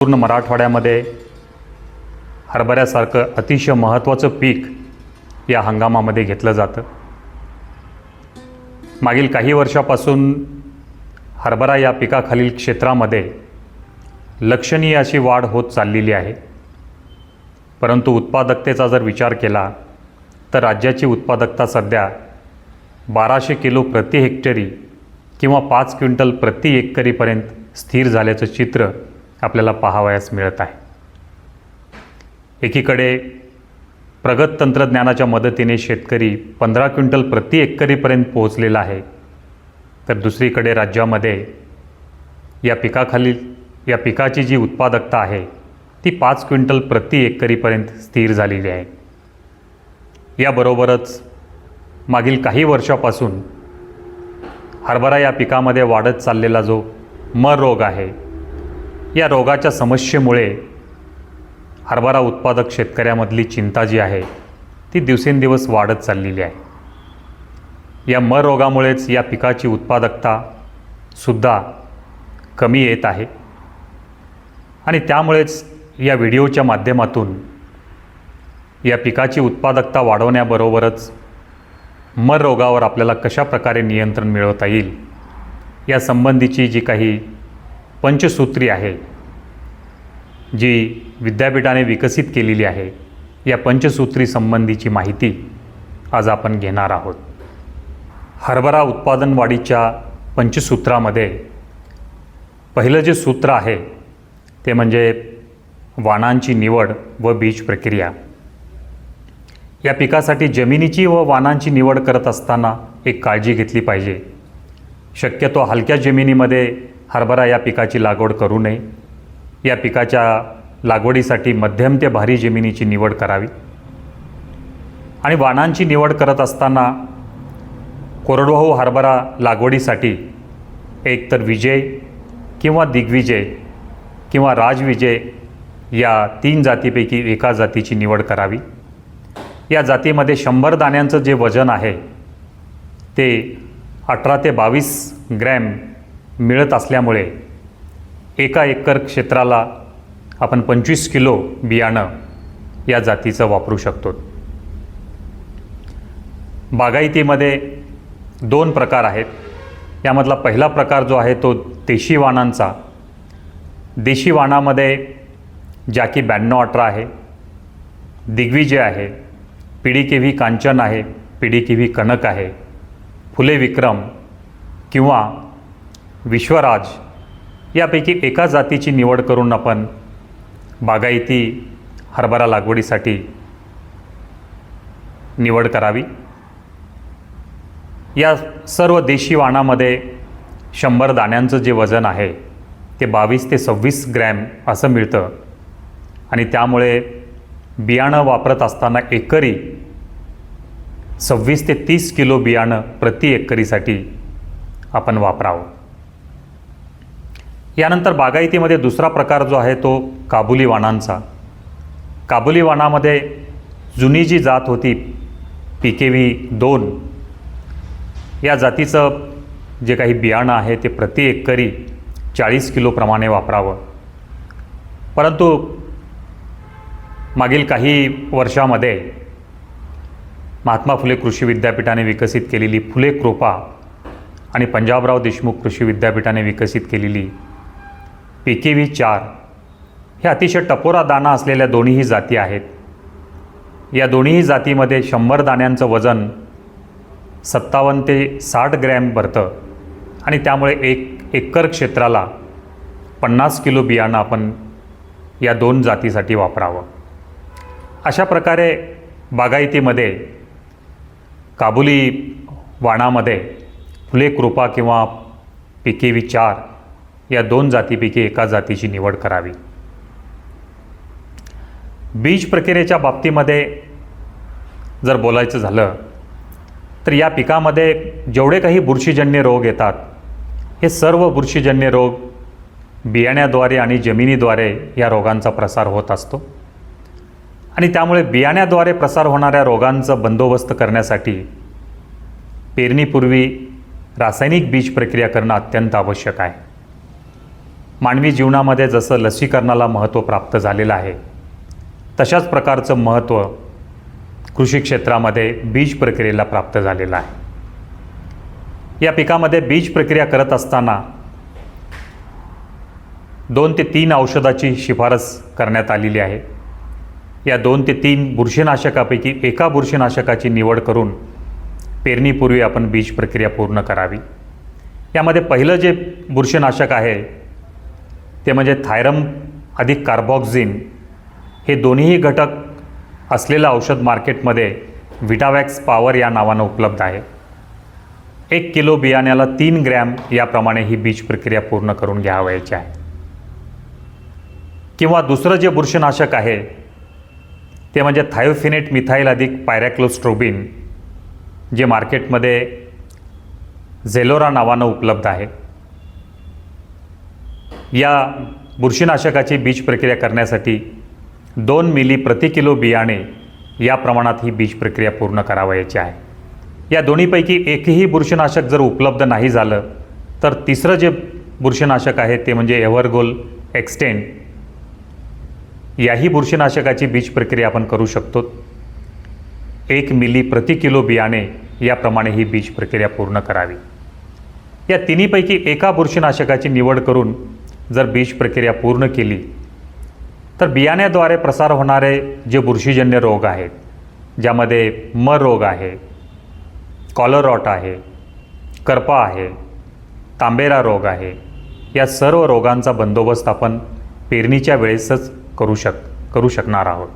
पूर्ण मराठवाड्यामध्ये हरभऱ्यासारखं अतिशय महत्त्वाचं पीक या हंगामामध्ये घेतलं जातं. मागील काही वर्षापासून हरभरा या पिकाखालील क्षेत्रामध्ये लक्षणीय अशी वाढ होत चाललेली आहे. परंतु उत्पादकतेचा जर विचार केला तर राज्याची उत्पादकता सध्या बाराशे किलो प्रति हेक्टरी किंवा पाच क्विंटल प्रति एकरीपर्यंत स्थिर झाल्याचं चित्र आपल्याला पाहावयास मिळत आहे. एकीकडे प्रगत तंत्रज्ञानाच्या मदतीने शेतकरी पंधरा क्विंटल प्रति एकरीपर्यंत पोहोचलेला आहे तर दुसरीकडे राज्यामध्ये या पिकाखालील या पिकाची जी उत्पादकता आहे ती पाच क्विंटल प्रति एकरीपर्यंत स्थिर झालेली आहे. याबरोबरच मागील काही वर्षापासून हरभरा या पिकामध्ये वाढत चाललेला जो मर रोग आहे या रोगाच्या समस्येमुळे हरभरा उत्पादक शेतकऱ्यामधली चिंता जी आहे ती दिवसेंदिवस वाढत चाललेली आहे. या मर रोगामुळेच या पिकाची उत्पादकता सुद्धा कमी येत आहे. आणि त्यामुळेच या व्हिडिओच्या माध्यमातून या पिकाची उत्पादकता वाढवण्याबरोबरच मर रोगावर आपल्याला कशा प्रकारे नियंत्रण मिळवता येईल या संबंधीची जी काही पंचसूत्री आहे जी विद्यापीठाने विकसित केलेली आहे या पंचसूत्री संबंधीची माहिती आज आपण घेणार आहोत. हरभरा उत्पादन वाढीच्या पंचसूत्रामध्ये पहिलं जे सूत्र आहे ते म्हणजे वाणांची निवड व बीज प्रक्रिया. या पिकासाठी जमिनीची व वाणांची निवड करत असताना एक काळजी घेतली पाहिजे. शक्यतो हलक्या जमिनीमध्ये हरभरा या पिकाची लागवड करू नये. या पिकाच्या लागवडीसाठी मध्यम ते भारी जमिनीची निवड करावी. आणि वाणांची निवड करत असताना कोरडवाहू हरभरा लागवडीसाठी एकतर विजय किंवा दिग्विजय किंवा राजविजय या तीन जातीपैकी एका जातीची निवड करावी. या जातीमध्ये शंभर दाण्यांचं जे वजन आहे ते अठरा ते बावीस ग्रॅम मिळत असल्यामुळे एका एकर क्षेत्राला आपण पंचवीस किलो बियाणं या जातीचं वापरू शकतो. बागायतीमध्ये दोन प्रकार आहेत. यामधला पहिला प्रकार जो आहे तो देशी वाणांचा देशी वाणामध्ये जॅकी ब्याण्णव अठरा आहे. दिग्विजय आहे. पिढी केव्ही कांचन आहे. पिढी केव्ही कनक आहे. फुले विक्रम किंवा विश्वराज यापैकी एका जातीची निवड करून आपण बागायती हरभरा लागवडीसाठी निवड करावी. या सर्व देशी वाणामध्ये शंभर दाण्यांचं जे वजन आहे ते बावीस ते सव्वीस ग्रॅम असं मिळतं. आणि त्यामुळे बियाणं वापरत असताना एकरी सव्वीस ते तीस किलो बियाणं प्रति एकरीसाठी आपण वापरावं. यानंतर बागायतीमध्ये दुसरा प्रकार जो आहे तो काबुली वाणांचा. काबुली वाणामध्ये जुनी जी जात होती पी के व्ही दोन या जातीचं जे काही बियाणं आहे ते प्रति एकरी चाळीस किलोप्रमाणे वापरावं. परंतु मागील काही वर्षामध्ये महात्मा फुले कृषी विद्यापीठाने विकसित केलेली फुले कृपा आणि पंजाबराव देशमुख कृषी विद्यापीठाने विकसित केलेली पी व्ही चार. हे अतिशय टपोरा दाना असलेल्या दोन्हीही जाती आहेत. या दोन्हीही जातीमध्ये शंभर दाण्यांचं वजन सत्तावन्न ते साठ ग्रॅम भरतं आणि त्यामुळे एक एकर क्षेत्राला पन्नास किलो बियाणं आपण या दोन जातीसाठी वापरावं. अशा प्रकारे बागायतीमध्ये काबुली वाणामध्ये फुले कृपा किंवा पिकेवी चार या दोन जातीपैकी एका जातीची निवड करावी. बीज प्रक्रियेच्या बाबतीमध्ये जर बोलायचं झालं तर या पिकामध्ये जेवढे काही बुरशीजन्य रोग येतात हे सर्व बुरशीजन्य रोग बियाण्याद्वारे आणि जमिनीद्वारे या रोगांचा प्रसार होत असतो. आणि त्यामुळे बियाण्याद्वारे प्रसार होणाऱ्या रोगांचा बंदोबस्त करण्यासाठी पेरणीपूर्वी रासायनिक बीज प्रक्रिया करणं अत्यंत आवश्यक आहे. मानवी जीवनामध्ये जसं लसीकरणाला महत्त्व प्राप्त झालेलं आहे तशाच प्रकारचं महत्त्व कृषी क्षेत्रामध्ये बीज प्रक्रियेला प्राप्त झालेलं आहे. या पिकामध्ये बीज प्रक्रिया करत असताना दोन ते तीन औषधाची शिफारस करण्यात आलेली आहे. या दोन ते तीन बुरशीनाशकापैकी एका बुरशीनाशकाची निवड करून पेरणीपूर्वी आपण बीज प्रक्रिया पूर्ण करावी. यामध्ये पहिलं जे बुरशीनाशक आहे ते म्हणजे थायरम अधिक कार्बॉक्झिन हे दोन्हीही घटक असलेलं औषध मार्केटमध्ये विटावॅक्स पॉवर या नावानं उपलब्ध आहे. एक किलो बियाण्याला तीन ग्रॅम याप्रमाणे ही बीज प्रक्रिया पूर्ण करून घ्यावयाची आहे. किंवा दुसरं जे बुरशीनाशक आहे ते म्हणजे थायोफिनेट मिथाईल अधिक पायरॅक्लोस्ट्रोबिन जे मार्केटमध्ये झेलोरा नावानं उपलब्ध आहे. या बुरशीनाशकाची बीज प्रक्रिया करण्यासाठी दोन मिली प्रति किलो बियाणे या प्रमाणात ही बीज प्रक्रिया पूर्ण करावयाची आहे. या दोन्हीपैकी एकही बुरशीनाशक जर उपलब्ध नाही झालं तर तिसरं जे बुरशीनाशक आहे ते म्हणजे एव्हरगोल एक्सटेंड याही बुरशीनाशकाची बीज प्रक्रिया आपण करू शकतो. एक मिली प्रति किलो बियाणे याप्रमाणे ही बीज प्रक्रिया पूर्ण करावी. या तिन्हीपैकी एका बुरशीनाशकाची निवड करून जर बीज प्रक्रिया पूर्ण केली तर बियाण्याद्वारे प्रसार होणारे जे बुरशीजन्य रोग आहेत ज्यामध्ये म रोग आहे कॉलरॉट आहे करपा आहे तांबेरा रोग आहे या सर्व रोगांचा बंदोबस्त आपण पेरणीच्या वेळेसच करू शक करू शकणार आहोत.